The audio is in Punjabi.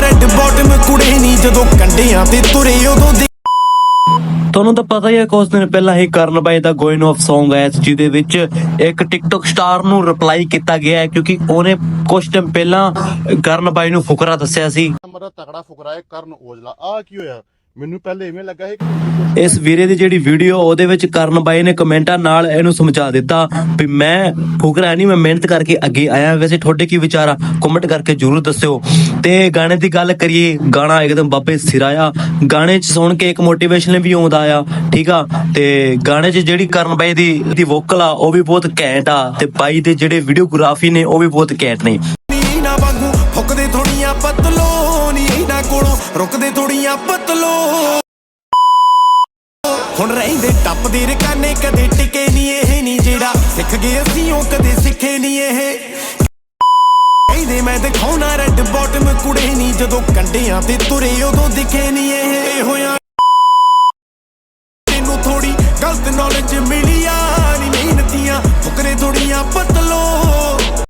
ਰੈੱਡ ਬਾਟਮ ਕੁੜੇ ਨਹੀਂ ਜਦੋਂ ਕੰਡਿਆਂ ਤੇ ਤੁਰੇ ਉਦੋਂ ਤੁਹਾਨੂੰ ਤਾਂ ਪਤਾ ਹੀ ਹੈ ਕੁਝ ਦਿਨ ਪਹਿਲਾਂ ਹੀ ਕਰਨ ਬਾਈ ਦਾ ਗੋਇਨ ਆਫ Song ਆਇਆ ਸੀ ਜਿਹਦੇ ਵਿੱਚ ਇੱਕ ਟਿਕਟੌਕ ਸਟਾਰ ਨੂੰ ਰਿਪਲਾਈ ਕੀਤਾ ਗਿਆ ਹੈ ਕਿਉਂਕਿ ਉਹਨੇ ਕੁਝ ਟਾਈਮ ਪਹਿਲਾਂ ਕਰਨ ਬਾਈ ਨੂੰ ਫੁਕਰਾ ਦੱਸਿਆ ਸੀ। ਮੇਰਾ ਤਕੜਾ ਫੁਕਰਾ ਹੈ ਕਰਨ ਔਜਲਾ। ਆ ਕੀ ਹੋਇਆ? ਮੈਨੂੰ ਪਹਿਲੇ ਇਵੇਂ ਲੱਗਾ ਸੀ ਕਿ ਇਸ ਵੀਰੇ ਦੀ ਜਿਹੜੀ ਵੀਡੀਓ, ਉਹਦੇ ਵਿੱਚ ਕਰਨ ਬਾਈ ਨੇ ਕਮੈਂਟਾਂ ਨਾਲ ਇਹਨੂੰ ਸਮਝਾ ਦਿੱਤਾ ਵੀ ਮੈਂ ਫੁਕਰਾ ਨਹੀਂ, ਮੈਂ ਮਿਹਨਤ ਕਰਕੇ ਅੱਗੇ ਆਇਆ। ਵੈਸੇ ਤੁਹਾਡੇ ਕੀ ਵਿਚਾਰ ਆ? ਕਮੈਂਟ ਕਰਕੇ ਜਰੂਰ ਦੱਸਿਓ। ਤੇ ਗਾਣੇ ਦੀ ਗੱਲ ਕਰੀਏ, ਗਾਣਾ ਇੱਕਦਮ ਬਾਬੇ ਸਿਰਾਇਆ। ਗਾਣੇ 'ਚ ਸੁਣ ਕੇ ਇੱਕ ਮੋਟੀਵੇਸ਼ਨ ਵੀ ਆਉਂਦਾ ਆ, ਠੀਕ ਆ? ਤੇ ਗਾਣੇ 'ਚ ਜਿਹੜੀ ਕਰਨ ਬਾਈ ਦੀ ਦੀ ਵੋਕਲ ਆ, ਉਹ ਵੀ ਬਹੁਤ ਘੈਂਟ ਆ। ਤੇ ਬਾਈ ਦੇ ਜਿਹੜੇ ਵੀਡੀਓਗ੍ਰਾਫੀ ਨੇ, ਉਹ ਵੀ ਬਹੁਤ ਘੈਂਟ ਨੇ। ਰੁਕਦੇ ਥੋੜੀਆਂ ਪਤਲੋ ਹੁਣ ਰਹਿੰਦੇ ਟੱਪਦੇ ਰਕਾਨੇ, ਕਦੇ ਟਿਕੇ ਨਹੀਂ ਇਹ ਨਹੀਂ ਜਿਹੜਾ ਸਿੱਖ ਗਏ ਅਸੀਂ, ਉਹ ਕਦੇ ਸਿੱਖੇ ਨਹੀਂ ਇਹ। ਕਹਿੰਦੇ ਮੈਂ ਦਿਖਾਉਣਾ ਰੈੱਡ ਬਾਟਮ ਕੁੜੇ ਨਹੀਂ ਜਦੋਂ ਕੰਡਿਆਂ ਤੇ ਤੁਰੇ, ਉਦੋਂ ਦਿਖੇ ਨਹੀਂ ਇਹ। ਹੋਇਆ ਤੈਨੂੰ ਥੋੜੀ ਗਲਤ ਨੌਲੇਜ ਮਿਲੀ ਆ ਨਹੀਂ ਮਿਹਨਤੀਆਂ, ਫੁਕਰੇ ਥੋੜੀਆਂ ਪਤਲੋ